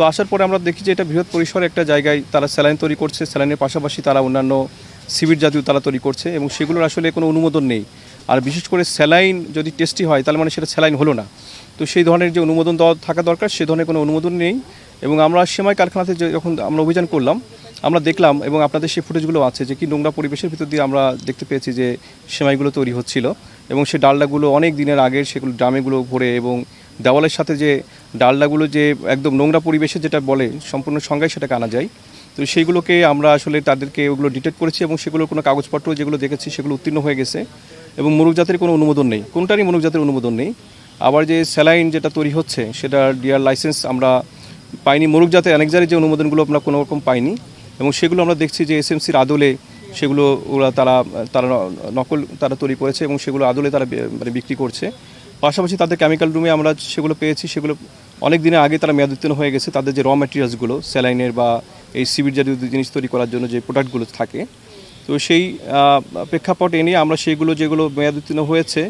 তো আসার পরে আমরা দেখি যে এটা বৃহৎ পরিসরে একটা জায়গায় তারা স্যালাইন তৈরি করছে, স্যালাইনের পাশাপাশি তারা অন্যান্য সিভিট জাতীয় তারা তৈরি করছে এবং সেগুলোর আসলে কোনো অনুমোদন নেই। আর বিশেষ করে স্যালাইন যদি টেস্টি হয় তাহলে মানে সেটা স্যালাইন হলো না। তো সেই ধরনের যে অনুমোদন দেওয়া থাকা দরকার, সে ধরনের কোনো অনুমোদন নেই এবং আমরা সেমাই কারখানাতে যখন আমরা অভিযান করলাম, আমরা দেখলাম এবং আপনাদের সেই ফুটেজগুলো আছে যে কি নোংরা পরিবেশের ভিতর দিয়ে আমরা দেখতে পেয়েছি যে সেমাইগুলো তৈরি হচ্ছিল। এবং সে ডালডাগুলো অনেক দিনের আগের সেগুলো ড্রামেগুলো ভরে এবং দেওয়ালের সাথে যে ডালডাগুলো যে একদম নোংরা পরিবেশে যেটা বলে, সম্পূর্ণ সংজ্ঞায় সেটাকে আনা যায়। তো সেইগুলোকে আমরা আসলে তাদেরকে ওগুলো ডিটেক্ট করেছি এবং সেগুলোর কোনো কাগজপত্র যেগুলো দেখেছি সেগুলো উত্তীর্ণ হয়ে গেছে এবং মুরগ জাতের কোনো অনুমোদন নেই। কোনটারই মুরগ জাতের অনুমোদন নেই। আবার যে স্যালাইন যেটা তৈরি হচ্ছে, সেটা ডিয়ার লাইসেন্স আমরা পাইনি। মোরগ জাতের অ্যানেকজারের যে অনুমোদনগুলো আমরা কোনো রকম পাইনি এবং সেগুলো আমরা দেখছি যে এসএমসির আদলে সেগুলো ওরা তারা তারা নকল তারা তৈরি করেছে এবং সেগুলো আদলে তারা মানে বিক্রি করছে। পাশাপাশি তাদের কেমিক্যাল রুমে আমরা সেগুলো পেয়েছি, সেগুলো অনেক দিনের আগে তারা মেয়াদ উত্তীর্ণ হয়ে গেছে। তাদের যে র ম্যাটেরিয়ালসগুলো স্যালাইনের বা এই সিভির জাতীয় জিনিস তৈরি করার জন্য যে প্রোডাক্টগুলো থাকে। তো সেই প্রেক্ষাপট এনে আমরা সেগুলো, যেগুলো মেয়াদ উত্তীর্ণ হয়েছে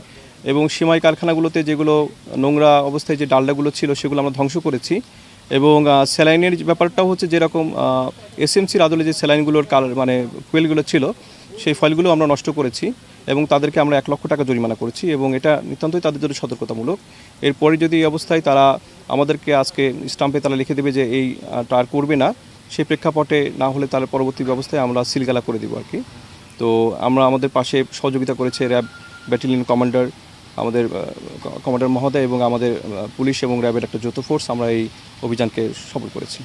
এবং সীমাই কারখানাগুলোতে যেগুলো নোংরা অবস্থায় যে ডালডাগুলো ছিল, সেগুলো আমরা ধ্বংস করেছি। এবং স্যালাইনের ব্যাপারটাও হচ্ছে যেরকম এসএমসির আদলে যে স্যালাইনগুলোর কালার মানে ফুয়েলগুলো ছিল, সেই ফাইলগুলো আমরা নষ্ট করেছি এবং তাদেরকে আমরা এক লক্ষ টাকা জরিমানা করেছি এবং এটা নিতান্তই তাদের জন্য সতর্কতামূলক। এরপরে যদি এই অবস্থায় তারা আমাদেরকে আজকে স্টাম্পে তারা লিখে দেবে যে এই আর করবে না, সেই প্রেক্ষাপটে না হলে তার পরবর্তী ব্যবস্থায় আমরা সিলগালা করে দিব আর কি। তো আমরা আমাদের পাশে সহযোগিতা করেছে র্যাব ব্যাটালিয়ন কমান্ডার আমাদের কমান্ডার মহোদয় এবং আমাদের পুলিশ এবং র্যাবের একটা যৌথ ফোর্স আমরা এই অভিযানকে সফল করেছি।